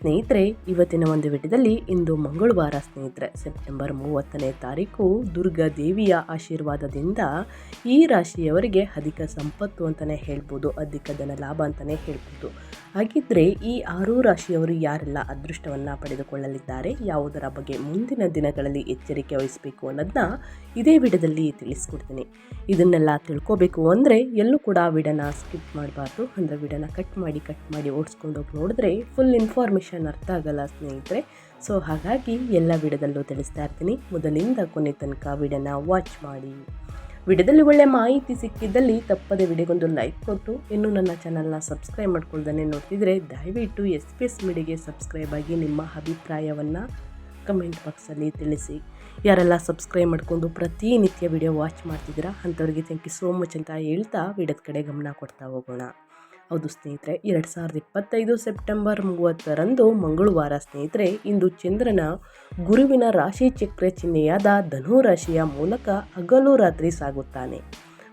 ಸ್ನೇಹಿತರೆ, ಇವತ್ತಿನ ಒಂದು ವಿಡಿಯೋದಲ್ಲಿ ಇಂದು ಮಂಗಳವಾರ ಸ್ನೇಹಿತರೆ, ಸೆಪ್ಟೆಂಬರ್ ಮೂವತ್ತನೇ ತಾರೀಕು ದುರ್ಗಾ ದೇವಿಯ ಆಶೀರ್ವಾದದಿಂದ ಈ ರಾಶಿಯವರಿಗೆ ಅಧಿಕ ಸಂಪತ್ತು ಅಂತಲೇ ಹೇಳ್ಬೋದು, ಅಧಿಕ ಧನ ಲಾಭ ಅಂತಲೇ ಹೇಳ್ಬೋದು. ಹಾಗಿದ್ದರೆ ಈ ಆರು ರಾಶಿಯವರು ಯಾರೆಲ್ಲ ಅದೃಷ್ಟವನ್ನು ಪಡೆದುಕೊಳ್ಳಲಿದ್ದಾರೆ, ಯಾವುದರ ಬಗ್ಗೆ ಮುಂದಿನ ದಿನಗಳಲ್ಲಿ ಎಚ್ಚರಿಕೆ ವಹಿಸಬೇಕು ಅನ್ನೋದನ್ನ ಇದೇ ವಿಡದಲ್ಲಿ ತಿಳಿಸ್ಕೊಡ್ತೀನಿ. ಇದನ್ನೆಲ್ಲ ತಿಳ್ಕೊಬೇಕು ಅಂದರೆ ಎಲ್ಲೂ ಕೂಡ ವಿಡನ ಸ್ಕಿಪ್ ಮಾಡಬಾರ್ದು. ಅಂದರೆ ವಿಡನ ಕಟ್ ಮಾಡಿ ಕಟ್ ಮಾಡಿ ಓಡಿಸ್ಕೊಂಡೋಗಿ ನೋಡಿದ್ರೆ ಫುಲ್ ಇನ್ಫಾರ್ಮೇಷನ್ ಅರ್ಥ ಆಗಲ್ಲ ಸ್ನೇಹಿತರೆ. ಸೊ ಹಾಗಾಗಿ ಎಲ್ಲ ವಿಡದಲ್ಲೂ ತಿಳಿಸ್ತಾ ಇರ್ತೀನಿ. ಮೊದಲಿಂದ ಕೊನೆ ತನಕ ವಿಡನ ವಾಚ್ ಮಾಡಿ. ವಿಡಿಯೋದಲ್ಲಿ ಒಳ್ಳೆ ಮಾಹಿತಿ ಸಿಕ್ಕಿದ್ದಲ್ಲಿ ತಪ್ಪದೆ ವಿಡಿಯೋಗೊಂದು ಲೈಕ್ ಕೊಟ್ಟು, ಇನ್ನೂ ನನ್ನ ಚಾನಲ್ನ ಸಬ್ಸ್ಕ್ರೈಬ್ ಮಾಡ್ಕೊಳ್ದೇ ನೋಡ್ತಿದ್ರೆ ದಯವಿಟ್ಟು ಎಸ್ ಪಿ ಎಸ್ ಮೀಡಿಗೆ ಸಬ್ಸ್ಕ್ರೈಬ್ ಆಗಿ ನಿಮ್ಮ ಅಭಿಪ್ರಾಯವನ್ನು ಕಮೆಂಟ್ ಬಾಕ್ಸಲ್ಲಿ ತಿಳಿಸಿ. ಯಾರೆಲ್ಲ ಸಬ್ಸ್ಕ್ರೈಬ್ ಮಾಡಿಕೊಂಡು ಪ್ರತಿನಿತ್ಯ ವಿಡಿಯೋ ವಾಚ್ ಮಾಡ್ತಿದ್ದೀರಾ, ಅಂಥವ್ರಿಗೆ ಥ್ಯಾಂಕ್ ಯು ಸೋ ಮಚ್ ಅಂತ ಹೇಳ್ತಾ ವಿಡಿಯೋದ ಕಡೆ ಗಮನ ಕೊಡ್ತಾ ಹೋಗೋಣ. ಹೌದು ಸ್ನೇಹಿತರೆ, ಎರಡು ಸಾವಿರದ ಇಪ್ಪತ್ತೈದು ಸೆಪ್ಟೆಂಬರ್ ಮೂವತ್ತರಂದು ಮಂಗಳವಾರ ಸ್ನೇಹಿತರೆ, ಇಂದು ಚಂದ್ರನ ಗುರುವಿನ ರಾಶಿ ಚಕ್ರ ಚಿಹ್ನೆಯಾದ ಧನು ರಾಶಿಯ ಮೂಲಕ ಹಗಲು ರಾತ್ರಿ ಸಾಗುತ್ತಾನೆ.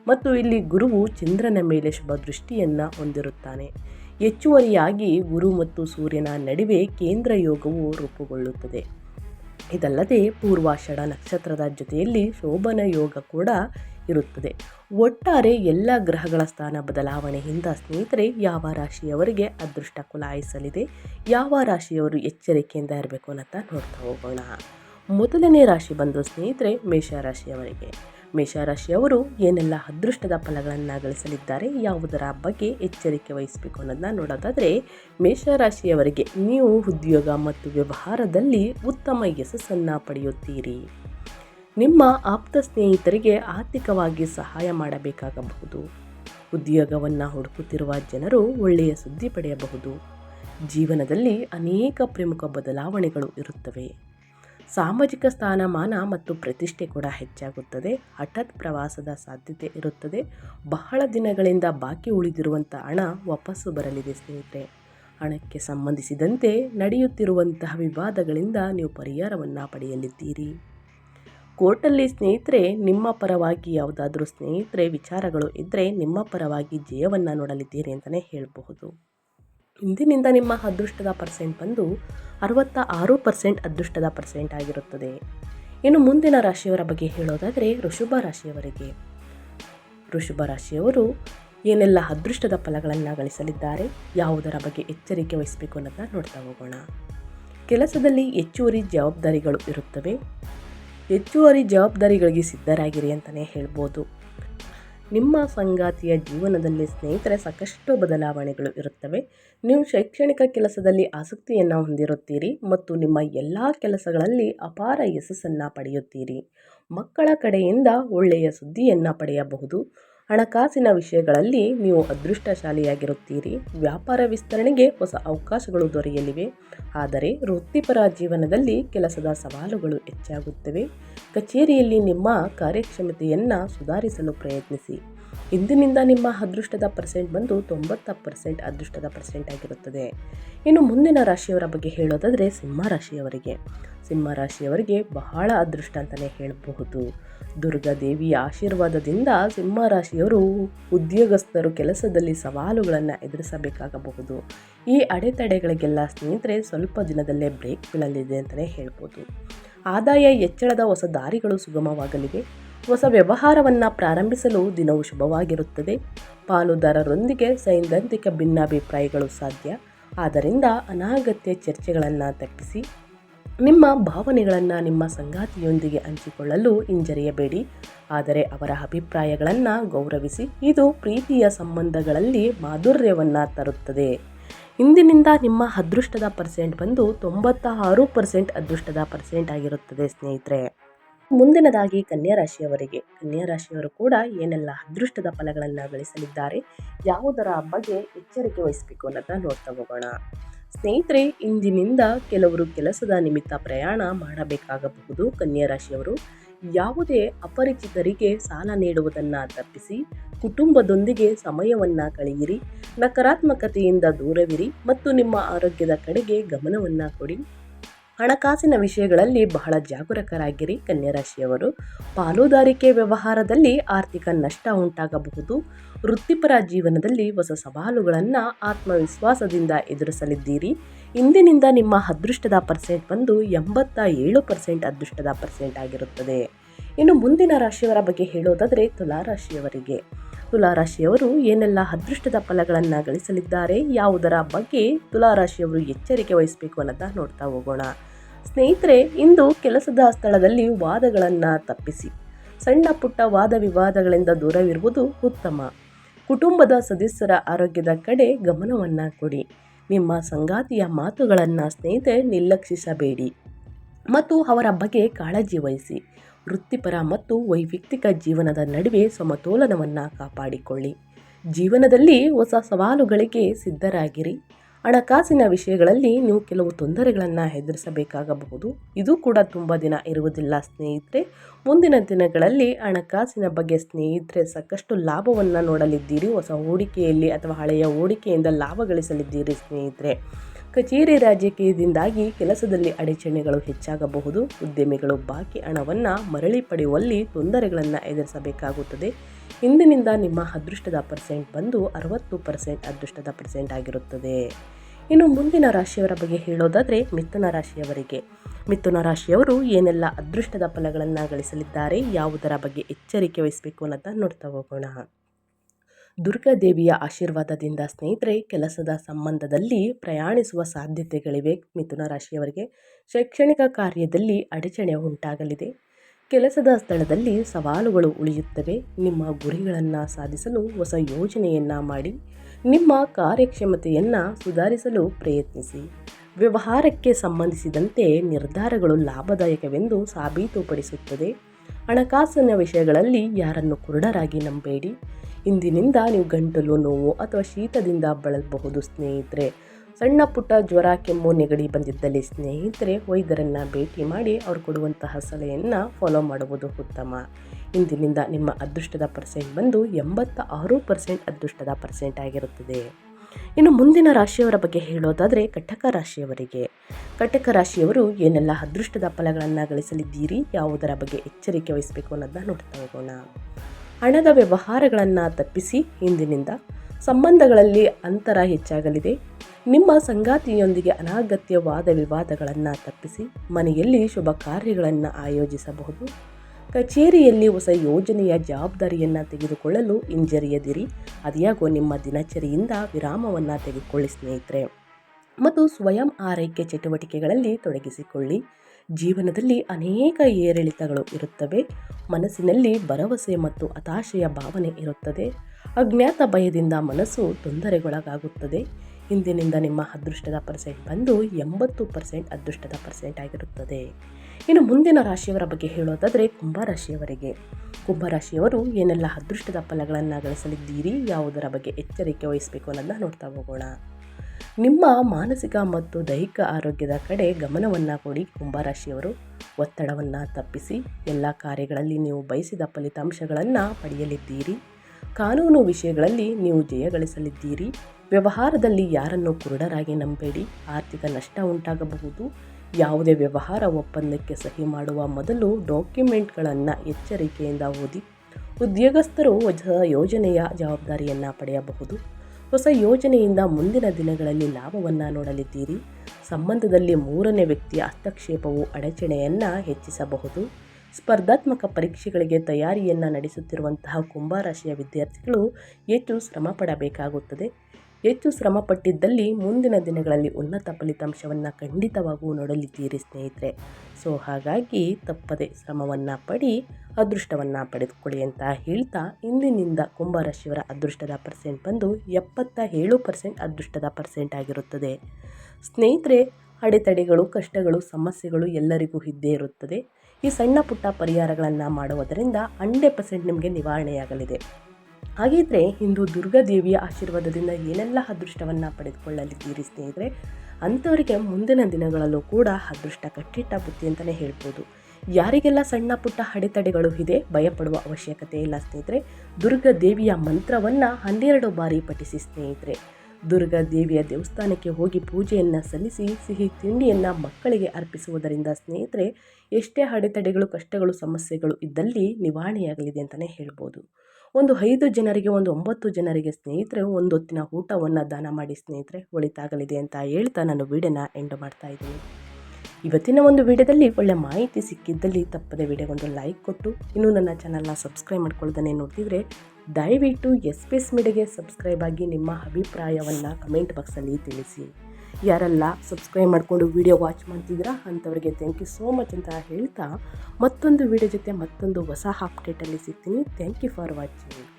ಮತ್ತು ಇಲ್ಲಿ ಗುರುವು ಚಂದ್ರನ ಮೇಲೆ ಶುಭ ದೃಷ್ಟಿಯನ್ನು ಹೊಂದಿರುತ್ತಾನೆ. ಹೆಚ್ಚುವರಿಯಾಗಿ ಗುರು ಮತ್ತು ಸೂರ್ಯನ ನಡುವೆ ಕೇಂದ್ರ ಯೋಗವು ರೂಪುಗೊಳ್ಳುತ್ತದೆ. ಇದಲ್ಲದೆ ಪೂರ್ವಾಷಾಢ ನಕ್ಷತ್ರದ ಜೊತೆಯಲ್ಲಿ ಶೋಭನ ಯೋಗ ಕೂಡ ಇರುತ್ತದೆ. ಒಟ್ಟಾರೆ ಎಲ್ಲ ಗ್ರಹಗಳ ಸ್ಥಾನ ಬದಲಾವಣೆಯಿಂದ ಸ್ನೇಹಿತರೆ, ಯಾವ ರಾಶಿಯವರಿಗೆ ಅದೃಷ್ಟ ಕುಲಾಯಿಸಲಿದೆ, ಯಾವ ರಾಶಿಯವರು ಎಚ್ಚರಿಕೆಯಿಂದ ಇರಬೇಕು ಅನ್ನತ್ತ ನೋಡ್ತಾ ಹೋಗೋಣ. ಮೊದಲನೇ ರಾಶಿ ಬಂದು ಸ್ನೇಹಿತರೆ ಮೇಷರಾಶಿಯವರಿಗೆ ಮೇಷರಾಶಿಯವರು ಏನೆಲ್ಲ ಅದೃಷ್ಟದ ಫಲಗಳನ್ನು ಗಳಿಸಲಿದ್ದಾರೆ ಯಾವುದರ ಬಗ್ಗೆ ಎಚ್ಚರಿಕೆ ವಹಿಸಬೇಕು ಅನ್ನೋದನ್ನ ನೋಡೋದಾದರೆ ಮೇಷರಾಶಿಯವರಿಗೆ ನೀವು ಉದ್ಯೋಗ ಮತ್ತು ವ್ಯವಹಾರದಲ್ಲಿ ಉತ್ತಮ ಯಶಸ್ಸನ್ನು ಪಡೆಯುತ್ತೀರಿ. ನಿಮ್ಮ ಆಪ್ತ ಸ್ನೇಹಿತರಿಗೆ ಆರ್ಥಿಕವಾಗಿ ಸಹಾಯ ಮಾಡಬೇಕಾಗಬಹುದು. ಉದ್ಯೋಗವನ್ನು ಹುಡುಕುತ್ತಿರುವ ಜನರು ಒಳ್ಳೆಯ ಸುದ್ದಿ ಪಡೆಯಬಹುದು. ಜೀವನದಲ್ಲಿ ಅನೇಕ ಪ್ರಮುಖ ಬದಲಾವಣೆಗಳು ಇರುತ್ತವೆ. ಸಾಮಾಜಿಕ ಸ್ಥಾನಮಾನ ಮತ್ತು ಪ್ರತಿಷ್ಠೆ ಕೂಡ ಹೆಚ್ಚಾಗುತ್ತದೆ. ಹಠಾತ್ ಪ್ರವಾಸದ ಸಾಧ್ಯತೆ ಇರುತ್ತದೆ. ಬಹಳ ದಿನಗಳಿಂದ ಬಾಕಿ ಉಳಿದಿರುವಂಥ ಹಣ ವಾಪಸ್ಸು ಬರಲಿದೆ ಸ್ನೇಹಿತರೆ. ಹಣಕ್ಕೆ ಸಂಬಂಧಿಸಿದಂತೆ ನಡೆಯುತ್ತಿರುವಂತಹ ವಿವಾದಗಳಿಂದ ನೀವು ಪರಿಹಾರವನ್ನು ಪಡೆಯಲಿದ್ದೀರಿ. ಕೋರ್ಟಲ್ಲಿ ಸ್ನೇಹಿತರೆ, ನಿಮ್ಮ ಪರವಾಗಿ ಯಾವುದಾದ್ರೂ ಸ್ನೇಹಿತರೆ, ವಿಚಾರಗಳು ಇದ್ದರೆ ನಿಮ್ಮ ಪರವಾಗಿ ಜಯವನ್ನು ನೋಡಲಿದ್ದೀರಿ ಅಂತಲೇ ಹೇಳಬಹುದು. ಇಂದಿನಿಂದ ನಿಮ್ಮ ಅದೃಷ್ಟದ ಪರ್ಸೆಂಟ್ ಬಂದು ಅರವತ್ತ ಆರು ಪರ್ಸೆಂಟ್ ಅದೃಷ್ಟದ ಪರ್ಸೆಂಟ್ ಆಗಿರುತ್ತದೆ. ಇನ್ನು ಮುಂದಿನ ರಾಶಿಯವರ ಬಗ್ಗೆ ಹೇಳೋದಾದರೆ ಋಷಭ ರಾಶಿಯವರಿಗೆ. ಋಷಭ ರಾಶಿಯವರು ಏನೆಲ್ಲ ಅದೃಷ್ಟದ ಫಲಗಳನ್ನು ಗಳಿಸಲಿದ್ದಾರೆ, ಯಾವುದರ ಬಗ್ಗೆ ಎಚ್ಚರಿಕೆ ವಹಿಸಬೇಕು ಅನ್ನೋದನ್ನ ನೋಡ್ತಾ ಹೋಗೋಣ. ಕೆಲಸದಲ್ಲಿ ಹೆಚ್ಚುವರಿ ಜವಾಬ್ದಾರಿಗಳು ಇರುತ್ತವೆ. ಹೆಚ್ಚುವರಿ ಜವಾಬ್ದಾರಿಗಳಿಗೆ ಸಿದ್ಧರಾಗಿರಿ ಅಂತಲೇ ಹೇಳ್ಬೋದು. ನಿಮ್ಮ ಸಂಗಾತಿಯ ಜೀವನದಲ್ಲಿ ಸ್ನೇಹಿತರೆ ಸಾಕಷ್ಟು ಬದಲಾವಣೆಗಳು ಇರುತ್ತವೆ. ನೀವು ಶೈಕ್ಷಣಿಕ ಕೆಲಸದಲ್ಲಿ ಆಸಕ್ತಿಯನ್ನು ಹೊಂದಿರುತ್ತೀರಿ ಮತ್ತು ನಿಮ್ಮ ಎಲ್ಲ ಕೆಲಸಗಳಲ್ಲಿ ಅಪಾರ ಯಶಸ್ಸನ್ನು ಪಡೆಯುತ್ತೀರಿ. ಮಕ್ಕಳ ಕಡೆಯಿಂದ ಒಳ್ಳೆಯ ಸುದ್ದಿಯನ್ನು ಪಡೆಯಬಹುದು. ಹಣಕಾಸಿನ ವಿಷಯಗಳಲ್ಲಿ ನೀವು ಅದೃಷ್ಟಶಾಲಿಯಾಗಿರುತ್ತೀರಿ. ವ್ಯಾಪಾರ ವಿಸ್ತರಣೆಗೆ ಹೊಸ ಅವಕಾಶಗಳು ದೊರೆಯಲಿವೆ. ಆದರೆ ವೃತ್ತಿಪರ ಜೀವನದಲ್ಲಿ ಕೆಲಸದ ಸವಾಲುಗಳು ಹೆಚ್ಚಾಗುತ್ತವೆ. ಕಚೇರಿಯಲ್ಲಿ ನಿಮ್ಮ ಕಾರ್ಯಕ್ಷಮತೆಯನ್ನು ಸುಧಾರಿಸಲು ಪ್ರಯತ್ನಿಸಿ. ಇಂದಿನಿಂದ ನಿಮ್ಮ ಅದೃಷ್ಟದ ಪರ್ಸೆಂಟ್ ಬಂದು ತೊಂಬತ್ತ ಪರ್ಸೆಂಟ್ ಅದೃಷ್ಟದ ಪರ್ಸೆಂಟ್ ಆಗಿರುತ್ತದೆ. ಇನ್ನು ಮುಂದಿನ ರಾಶಿಯವರ ಬಗ್ಗೆ ಹೇಳೋದಾದರೆ ಸಿಂಹ ರಾಶಿಯವರಿಗೆ. ಸಿಂಹ ರಾಶಿಯವರಿಗೆ ಬಹಳ ಅದೃಷ್ಟ ಅಂತಲೇ ಹೇಳಬಹುದು. ದುರ್ಗಾ ದೇವಿಯ ಆಶೀರ್ವಾದದಿಂದ ಸಿಂಹ ರಾಶಿಯವರು ಉದ್ಯೋಗಸ್ಥರು ಕೆಲಸದಲ್ಲಿ ಸವಾಲುಗಳನ್ನು ಎದುರಿಸಬೇಕಾಗಬಹುದು. ಈ ಅಡೆತಡೆಗಳಿಗೆಲ್ಲ ಸ್ನೇಹಿತರೆ ಸ್ವಲ್ಪ ದಿನದಲ್ಲೇ ಬ್ರೇಕ್ ಬೀಳಲಿದೆ ಅಂತಲೇ ಹೇಳ್ಬೋದು. ಆದಾಯ, ಹೆಚ್ಚಳದ ಹೊಸ ದಾರಿಗಳು ಸುಗಮವಾಗಲಿವೆ. ಹೊಸ ವ್ಯವಹಾರವನ್ನು ಪ್ರಾರಂಭಿಸಲು ದಿನವು ಶುಭವಾಗಿರುತ್ತದೆ. ಪಾಲುದಾರರೊಂದಿಗೆ ಸೈದ್ಧಾಂತಿಕ ಭಿನ್ನಾಭಿಪ್ರಾಯಗಳು ಸಾಧ್ಯ. ಆದ್ದರಿಂದ ಅನಾಗತ್ಯ ಚರ್ಚೆಗಳನ್ನು ತಪ್ಪಿಸಿ, ನಿಮ್ಮ ಭಾವನೆಗಳನ್ನು ನಿಮ್ಮ ಸಂಗಾತಿಯೊಂದಿಗೆ ಹಂಚಿಕೊಳ್ಳಲು ಹಿಂಜರಿಯಬೇಡಿ. ಆದರೆ ಅವರ ಅಭಿಪ್ರಾಯಗಳನ್ನು ಗೌರವಿಸಿ, ಇದು ಪ್ರೀತಿಯ ಸಂಬಂಧಗಳಲ್ಲಿ ಮಾಧುರ್ಯವನ್ನು ತರುತ್ತದೆ. ಇಂದಿನಿಂದ ನಿಮ್ಮ ಅದೃಷ್ಟದ ಪರ್ಸೆಂಟ್ ಬಂದು ತೊಂಬತ್ತ ಆರು ಪರ್ಸೆಂಟ್ ಅದೃಷ್ಟದ ಪರ್ಸೆಂಟ್ ಆಗಿರುತ್ತದೆ ಸ್ನೇಹಿತರೆ. ಮುಂದಿನದಾಗಿ ಕನ್ಯಾ ರಾಶಿಯವರಿಗೆ. ಕನ್ಯಾ ರಾಶಿಯವರು ಕೂಡ ಏನೆಲ್ಲ ಅದೃಷ್ಟದ ಫಲಗಳನ್ನು ಗಳಿಸಲಿದ್ದಾರೆ, ಯಾವುದರ ಬಗ್ಗೆ ಎಚ್ಚರಿಕೆ ವಹಿಸಬೇಕು ಅನ್ನೋದನ್ನ ನೋಡ್ತಾ ಹೋಗೋಣ. ಸ್ನೇಹಿತರೆ, ಇಂದಿನಿಂದ ಕೆಲವರು ಕೆಲಸದ ನಿಮಿತ್ತ ಪ್ರಯಾಣ ಮಾಡಬೇಕಾಗಬಹುದು. ಕನ್ಯಾ ರಾಶಿಯವರು ಯಾವುದೇ ಅಪರಿಚಿತರಿಗೆ ಸಾಲ ನೀಡುವುದನ್ನು ತಪ್ಪಿಸಿ, ಕುಟುಂಬದೊಂದಿಗೆ ಸಮಯವನ್ನು ಕಳೆಯಿರಿ, ನಕಾರಾತ್ಮಕತೆಯಿಂದ ದೂರವಿರಿ ಮತ್ತು ನಿಮ್ಮ ಆರೋಗ್ಯದ ಕಡೆಗೆ ಗಮನವನ್ನು ಕೊಡಿ. ಹಣಕಾಸಿನ ವಿಷಯಗಳಲ್ಲಿ ಬಹಳ ಜಾಗರೂಕರಾಗಿರಿ ಕನ್ಯರಾಶಿಯವರು. ಪಾಲುದಾರಿಕೆ ವ್ಯವಹಾರದಲ್ಲಿ ಆರ್ಥಿಕ ನಷ್ಟ ಉಂಟಾಗಬಹುದು. ವೃತ್ತಿಪರ ಜೀವನದಲ್ಲಿ ಹೊಸ ಸವಾಲುಗಳನ್ನು ಆತ್ಮವಿಶ್ವಾಸದಿಂದ ಎದುರಿಸಲಿದ್ದೀರಿ. ಇಂದಿನಿಂದ ನಿಮ್ಮ ಅದೃಷ್ಟದ ಪರ್ಸೆಂಟ್ ಬಂದು ಎಂಬತ್ತ ಏಳು ಪರ್ಸೆಂಟ್ ಅದೃಷ್ಟದ ಪರ್ಸೆಂಟ್ ಆಗಿರುತ್ತದೆ. ಇನ್ನು ಮುಂದಿನ ರಾಶಿಯವರ ಬಗ್ಗೆ ಹೇಳೋದಾದರೆ ತುಲಾರಾಶಿಯವರಿಗೆ. ತುಲಾರಾಶಿಯವರು ಏನೆಲ್ಲ ಅದೃಷ್ಟದ ಫಲಗಳನ್ನು ಗಳಿಸಲಿದ್ದಾರೆ, ಯಾವುದರ ಬಗ್ಗೆ ತುಲಾರಾಶಿಯವರು ಎಚ್ಚರಿಕೆ ವಹಿಸಬೇಕು ಅನ್ನೋದ ನೋಡ್ತಾ ಹೋಗೋಣ. ಸ್ನೇಹಿತರೆ, ಇಂದು ಕೆಲಸದ ಸ್ಥಳದಲ್ಲಿ ವಾದಗಳನ್ನು ತಪ್ಪಿಸಿ. ಸಣ್ಣ ಪುಟ್ಟ ವಾದ ವಿವಾದಗಳಿಂದ ದೂರವಿರುವುದು ಉತ್ತಮ. ಕುಟುಂಬದ ಸದಸ್ಯರ ಆರೋಗ್ಯದ ಕಡೆ ಗಮನವನ್ನು ಕೊಡಿ. ನಿಮ್ಮ ಸಂಗಾತಿಯ ಮಾತುಗಳನ್ನು ಸ್ನೇಹಿತರೆ ನಿರ್ಲಕ್ಷಿಸಬೇಡಿ. ಮತ್ತು ಅವರ ಬಗ್ಗೆ ಕಾಳಜಿ ವಹಿಸಿ. ವೃತ್ತಿಪರ ಮತ್ತು ವೈಯಕ್ತಿಕ ಜೀವನದ ನಡುವೆ ಸಮತೋಲನವನ್ನು ಕಾಪಾಡಿಕೊಳ್ಳಿ. ಜೀವನದಲ್ಲಿ ಹೊಸ ಸವಾಲುಗಳಿಗೆ ಸಿದ್ಧರಾಗಿರಿ. ಹಣಕಾಸಿನ ವಿಷಯಗಳಲ್ಲಿ ನೀವು ಕೆಲವು ತೊಂದರೆಗಳನ್ನು ಎದುರಿಸಬೇಕಾಗಬಹುದು. ಇದು ಕೂಡ ತುಂಬ ದಿನ ಇರುವುದಿಲ್ಲ ಸ್ನೇಹಿತರೆ. ಮುಂದಿನ ದಿನಗಳಲ್ಲಿ ಹಣಕಾಸಿನ ಬಗ್ಗೆ ಸ್ನೇಹಿತರೆ ಸಾಕಷ್ಟು ಲಾಭವನ್ನು ನೋಡಲಿದ್ದೀರಿ. ಹೊಸ ಹೂಡಿಕೆಯಲ್ಲಿ ಅಥವಾ ಹಳೆಯ ಹೂಡಿಕೆಯಿಂದ ಲಾಭ ಗಳಿಸಲಿದ್ದೀರಿ ಸ್ನೇಹಿತರೆ. ಕಚೇರಿ ರಾಜಕೀಯದಿಂದಾಗಿ ಕೆಲಸದಲ್ಲಿ ಅಡಚಣೆಗಳು ಹೆಚ್ಚಾಗಬಹುದು. ಉದ್ಯಮಿಗಳು ಬಾಕಿ ಹಣವನ್ನು ಮರಳಿ ಪಡೆಯುವಲ್ಲಿ ತೊಂದರೆಗಳನ್ನು ಎದುರಿಸಬೇಕಾಗುತ್ತದೆ. ಇಂದಿನಿಂದ ನಿಮ್ಮ ಅದೃಷ್ಟದ ಪರ್ಸೆಂಟ್ ಬಂದು ಅರವತ್ತು ಪರ್ಸೆಂಟ್ ಅದೃಷ್ಟದ ಪರ್ಸೆಂಟ್ ಆಗಿರುತ್ತದೆ. ಇನ್ನು ಮುಂದಿನ ರಾಶಿಯವರ ಬಗ್ಗೆ ಹೇಳೋದಾದರೆ ಮಿಥುನ ರಾಶಿಯವರಿಗೆ. ಮಿಥುನ ರಾಶಿಯವರು ಏನೆಲ್ಲ ಅದೃಷ್ಟದ ಫಲಗಳನ್ನು ಗಳಿಸಲಿದ್ದಾರೆ, ಯಾವುದರ ಬಗ್ಗೆ ಎಚ್ಚರಿಕೆ ವಹಿಸಬೇಕು ಅನ್ನೋದನ್ನ ನೋಡ್ತಾ ಹೋಗೋಣ. ದುರ್ಗಾದೇವಿಯ ಆಶೀರ್ವಾದದಿಂದ ಸ್ನೇಹಿತರೆ, ಕೆಲಸದ ಸಂಬಂಧದಲ್ಲಿ ಪ್ರಯಾಣಿಸುವ ಸಾಧ್ಯತೆಗಳಿವೆ. ಮಿಥುನ ರಾಶಿಯವರಿಗೆ ಶೈಕ್ಷಣಿಕ ಕಾರ್ಯದಲ್ಲಿ ಅಡಚಣೆ ಉಂಟಾಗಲಿದೆ. ಕೆಲಸದ ಸ್ಥಳದಲ್ಲಿ ಸವಾಲುಗಳು ಉಳಿಯುತ್ತವೆ. ನಿಮ್ಮ ಗುರಿಗಳನ್ನು ಸಾಧಿಸಲು ಹೊಸ ಯೋಜನೆಯನ್ನು ಮಾಡಿ, ನಿಮ್ಮ ಕಾರ್ಯಕ್ಷಮತೆಯನ್ನು ಸುಧಾರಿಸಲು ಪ್ರಯತ್ನಿಸಿ. ವ್ಯವಹಾರಕ್ಕೆ ಸಂಬಂಧಿಸಿದಂತೆ ನಿರ್ಧಾರಗಳು ಲಾಭದಾಯಕವೆಂದು ಸಾಬೀತುಪಡಿಸುತ್ತದೆ. ಹಣಕಾಸಿನ ವಿಷಯಗಳಲ್ಲಿ ಯಾರನ್ನು ಕುರುಡರಾಗಿ ನಂಬೇಡಿ. ಇಂದಿನಿಂದ ನೀವು ಗಂಟಲು ನೋವು ಅಥವಾ ಶೀತದಿಂದ ಬಳಲಬಹುದು ಸ್ನೇಹಿತರೆ. ಸಣ್ಣ ಪುಟ್ಟ ಜ್ವರ, ಕೆಮ್ಮು, ನೆಗಡಿ ಬಂದಿದ್ದಲ್ಲಿ ಸ್ನೇಹಿತರೆ, ವೈದ್ಯರನ್ನು ಭೇಟಿ ಮಾಡಿ ಅವ್ರು ಕೊಡುವಂತಹ ಸಲಹೆಯನ್ನು ಫಾಲೋ ಮಾಡುವುದು ಉತ್ತಮ. ಇಂದಿನಿಂದ ನಿಮ್ಮ ಅದೃಷ್ಟದ ಪರ್ಸೆಂಟ್ ಬಂದು ಎಂಬತ್ತ ಆರು ಪರ್ಸೆಂಟ್ ಅದೃಷ್ಟದ ಪರ್ಸೆಂಟ್ ಆಗಿರುತ್ತದೆ. ಇನ್ನು ಮುಂದಿನ ರಾಶಿಯವರ ಬಗ್ಗೆ ಹೇಳೋದಾದರೆ ಕಟಕ ರಾಶಿಯವರಿಗೆ. ಕಟಕ ರಾಶಿಯವರು ಏನೆಲ್ಲ ಅದೃಷ್ಟದ ಫಲಗಳನ್ನು ಗಳಿಸಲಿದ್ದೀರಿ, ಯಾವುದರ ಬಗ್ಗೆ ಎಚ್ಚರಿಕೆ ವಹಿಸಬೇಕು ಅನ್ನೋದನ್ನ ನೋಡ್ತಾ ಹೋಗೋಣ. ಹಣದ ವ್ಯವಹಾರಗಳನ್ನು ತಪ್ಪಿಸಿ ಇಂದಿನಿಂದ ಸಂಬಂಧಗಳಲ್ಲಿ ಅಂತರ ಹೆಚ್ಚಾಗಲಿದೆ. ನಿಮ್ಮ ಸಂಗಾತಿಯೊಂದಿಗೆ ಅನಾಗತ್ಯವಾದ ವಿವಾದಗಳನ್ನು ತಪ್ಪಿಸಿ ಮನೆಯಲ್ಲಿ ಶುಭ ಕಾರ್ಯಗಳನ್ನು ಆಯೋಜಿಸಬಹುದು. ಕಚೇರಿಯಲ್ಲಿ ಹೊಸ ಯೋಜನೆಯ ಜವಾಬ್ದಾರಿಯನ್ನು ತೆಗೆದುಕೊಳ್ಳಲು ಹಿಂಜರಿಯದಿರಿ. ಅದ್ಯಾಗೋ ನಿಮ್ಮ ದಿನಚರಿಯಿಂದ ವಿರಾಮವನ್ನು ತೆಗೆದುಕೊಳ್ಳಿ ಸ್ನೇಹಿತರೆ. ಮತ್ತು ಸ್ವಯಂ ಆರೈಕೆ ಚಟುವಟಿಕೆಗಳಲ್ಲಿ ತೊಡಗಿಸಿಕೊಳ್ಳಿ. ಜೀವನದಲ್ಲಿ ಅನೇಕ ಏರಿಳಿತಗಳು ಇರುತ್ತವೆ. ಮನಸ್ಸಿನಲ್ಲಿ ಭರವಸೆ ಮತ್ತು ಹತಾಶೆಯ ಭಾವನೆ ಇರುತ್ತದೆ. ಅಜ್ಞಾತ ಭಯದಿಂದ ಮನಸ್ಸು ತೊಂದರೆಗೊಳಗಾಗುತ್ತದೆ. ಇಂದಿನಿಂದ ನಿಮ್ಮ ಅದೃಷ್ಟದ ಪರ್ಸೆಂಟ್ ಬಂದು ಎಂಬತ್ತು ಪರ್ಸೆಂಟ್ ಅದೃಷ್ಟದ ಪರ್ಸೆಂಟ್ ಆಗಿರುತ್ತದೆ. ಇನ್ನು ಮುಂದಿನ ರಾಶಿಯವರ ಬಗ್ಗೆ ಹೇಳೋದಾದರೆ ಕುಂಭರಾಶಿಯವರಿಗೆ ಕುಂಭರಾಶಿಯವರು ಏನೆಲ್ಲ ಅದೃಷ್ಟದ ಫಲಗಳನ್ನು ಗಳಿಸಲಿದ್ದೀರಿ, ಯಾವುದರ ಬಗ್ಗೆ ಎಚ್ಚರಿಕೆ ವಹಿಸಬೇಕು ಅನ್ನೋದನ್ನ ನೋಡ್ತಾ ಹೋಗೋಣ. ನಿಮ್ಮ ಮಾನಸಿಕ ಮತ್ತು ದೈಹಿಕ ಆರೋಗ್ಯದ ಕಡೆ ಗಮನವನ್ನು ಕೊಡಿ. ಕುಂಭರಾಶಿಯವರು, ಒತ್ತಡವನ್ನು ತಪ್ಪಿಸಿ. ಎಲ್ಲ ಕಾರ್ಯಗಳಲ್ಲಿ ನೀವು ಬಯಸಿದ ಫಲಿತಾಂಶಗಳನ್ನು ಪಡೆಯಲಿದ್ದೀರಿ. ಕಾನೂನು ವಿಷಯಗಳಲ್ಲಿ ನೀವು ಜಯಗಳಿಸಲಿದ್ದೀರಿ ವ್ಯವಹಾರದಲ್ಲಿ ಯಾರನ್ನು ಕುರುಡರಾಗಿ ನಂಬೇಡಿ. ಆರ್ಥಿಕ ನಷ್ಟ ಉಂಟಾಗಬಹುದು. ಯಾವುದೇ ವ್ಯವಹಾರ ಒಪ್ಪಂದಕ್ಕೆ ಸಹಿ ಮಾಡುವ ಮೊದಲು ಡಾಕ್ಯುಮೆಂಟ್ಗಳನ್ನು ಎಚ್ಚರಿಕೆಯಿಂದ ಓದಿ. ಉದ್ಯೋಗಸ್ಥರು ಯೋಜನೆಯ ಜವಾಬ್ದಾರಿಯನ್ನು ಪಡೆಯಬಹುದು. ಹೊಸ ಯೋಜನೆಯಿಂದ ಮುಂದಿನ ದಿನಗಳಲ್ಲಿ ಲಾಭವನ್ನು ನೋಡಲಿದ್ದೀರಿ. ಸಂಬಂಧದಲ್ಲಿ ಮೂರನೇ ವ್ಯಕ್ತಿಯ ಹಸ್ತಕ್ಷೇಪವು ಅಡಚಣೆಯನ್ನು ಹೆಚ್ಚಿಸಬಹುದು. ಸ್ಪರ್ಧಾತ್ಮಕ ಪರೀಕ್ಷೆಗಳಿಗೆ ತಯಾರಿಯನ್ನು ನಡೆಸುತ್ತಿರುವಂತಹ ಕುಂಭರಾಶಿಯ ವಿದ್ಯಾರ್ಥಿಗಳು ಹೆಚ್ಚು ಶ್ರಮ ಪಡಬೇಕಾಗುತ್ತದೆ ಹೆಚ್ಚು ಶ್ರಮಪಟ್ಟಿದ್ದಲ್ಲಿ ಮುಂದಿನ ದಿನಗಳಲ್ಲಿ ಉನ್ನತ ಫಲಿತಾಂಶವನ್ನು ಖಂಡಿತವಾಗೂ ನೋಡಲಿದ್ದೀರಿ ಸ್ನೇಹಿತರೆ. ಸೊ, ಹಾಗಾಗಿ ತಪ್ಪದೆ ಶ್ರಮವನ್ನು ಪಡಿ, ಅದೃಷ್ಟವನ್ನು ಪಡೆದುಕೊಳ್ಳಿ ಅಂತ ಹೇಳ್ತಾ ಇಂದಿನಿಂದ ಕುಂಭರಾಶಿಯವರ ಅದೃಷ್ಟದ ಪರ್ಸೆಂಟ್ ಬಂದು ಎಪ್ಪತ್ತ ಏಳು ಪರ್ಸೆಂಟ್ ಅದೃಷ್ಟದ ಪರ್ಸೆಂಟ್ ಆಗಿರುತ್ತದೆ. ಸ್ನೇಹಿತರೆ, ಅಡೆತಡೆಗಳು, ಕಷ್ಟಗಳು, ಸಮಸ್ಯೆಗಳು ಎಲ್ಲರಿಗೂ ಇದ್ದೇ ಇರುತ್ತದೆ. ಈ ಸಣ್ಣ ಪುಟ್ಟ ಪರಿಹಾರಗಳನ್ನು ಮಾಡುವುದರಿಂದ ಹಂಡ್ರೆಡ್ ಪರ್ಸೆಂಟ್ ನಿಮಗೆ ನಿವಾರಣೆಯಾಗಲಿದೆ. ಹಾಗಿದ್ರೆ ಇಂದು ದುರ್ಗಾದೇವಿಯ ಆಶೀರ್ವಾದದಿಂದ ಏನೆಲ್ಲ ಅದೃಷ್ಟವನ್ನು ಪಡೆದುಕೊಳ್ಳಲಿದ್ದೀರಿ ಸ್ನೇಹಿತರೆ? ಅಂಥವರಿಗೆ ಮುಂದಿನ ದಿನಗಳಲ್ಲೂ ಕೂಡ ಅದೃಷ್ಟ ಕಟ್ಟಿಟ್ಟ ಬುತ್ತಿ ಅಂತಲೇ ಹೇಳ್ಬೋದು. ಯಾರಿಗೆಲ್ಲ ಸಣ್ಣ ಪುಟ್ಟ ಅಡೆತಡೆಗಳು ಇದೆ ಭಯಪಡುವ ಅವಶ್ಯಕತೆ ಇಲ್ಲ ಸ್ನೇಹಿತರೆ. ದುರ್ಗಾ ದೇವಿಯ ಮಂತ್ರವನ್ನು ಹನ್ನೆರಡು ಬಾರಿ ಪಠಿಸಿ ಸ್ನೇಹಿತರೆ. ದುರ್ಗಾ ದೇವಿಯ ದೇವಸ್ಥಾನಕ್ಕೆ ಹೋಗಿ ಪೂಜೆಯನ್ನು ಸಲ್ಲಿಸಿ, ಸಿಹಿ ತಿಂಡಿಯನ್ನು ಮಕ್ಕಳಿಗೆ ಅರ್ಪಿಸುವುದರಿಂದ ಸ್ನೇಹಿತರೆ, ಎಷ್ಟೇ ಅಡೆತಡೆಗಳು, ಕಷ್ಟಗಳು, ಸಮಸ್ಯೆಗಳು ಇದ್ದಲ್ಲಿ ನಿವಾರಣೆಯಾಗಲಿದೆ ಅಂತಲೇ ಹೇಳ್ಬೋದು. ಒಂದು ಐದು ಜನರಿಗೆ, ಒಂದು ಒಂಬತ್ತು ಜನರಿಗೆ ಸ್ನೇಹಿತರೆ ಒಂದೊತ್ತಿನ ಊಟವನ್ನು ದಾನ ಮಾಡಿ ಸ್ನೇಹಿತರೆ, ಒಳಿತಾಗಲಿದೆ ಅಂತ ಹೇಳ್ತಾ ನಾನು ವೀಡಿಯೋನ ಎಂಡ್ ಮಾಡ್ತಾ ಇದ್ದೀನಿ. ಇವತ್ತಿನ ಒಂದು ವಿಡಿಯೋದಲ್ಲಿ ಒಳ್ಳೆ ಮಾಹಿತಿ ಸಿಕ್ಕಿದ್ದಲ್ಲಿ ತಪ್ಪದೆ ವಿಡಿಯೋಗೊಂದು ಲೈಕ್ ಕೊಟ್ಟು, ಇನ್ನೂ ನನ್ನ ಚಾನಲ್ನ ಸಬ್ಸ್ಕ್ರೈಬ್ ಮಾಡ್ಕೊಳ್ಳೋದನ್ನೇ ನೋಡ್ತಿದ್ರೆ, ದಯವಿಟ್ಟು ಎಸ್ ಪಿ ಎಸ್ ಮೀಡಿಯಾಗೆ ಸಬ್ಸ್ಕ್ರೈಬ್ ಆಗಿ ನಿಮ್ಮ ಅಭಿಪ್ರಾಯವನ್ನು ಕಮೆಂಟ್ ಬಾಕ್ಸಲ್ಲಿ ತಿಳಿಸಿ. ಯಾರೆಲ್ಲ ಸಬ್ಸ್ಕ್ರೈಬ್ ಮಾಡಿಕೊಂಡು ವಿಡಿಯೋ ವಾಚ್ ಮಾಡ್ತಿದ್ದೀರಾ ಅಂಥವ್ರಿಗೆ ಥ್ಯಾಂಕ್ ಯು ಸೋ ಮಚ್ ಅಂತ ಹೇಳ್ತಾ ಮತ್ತೊಂದು ವಿಡಿಯೋ ಜೊತೆ ಮತ್ತೊಂದು ಹೊಸ ಅಪ್ಡೇಟಲ್ಲಿ ಸಿಗ್ತೀನಿ. Thank you for watching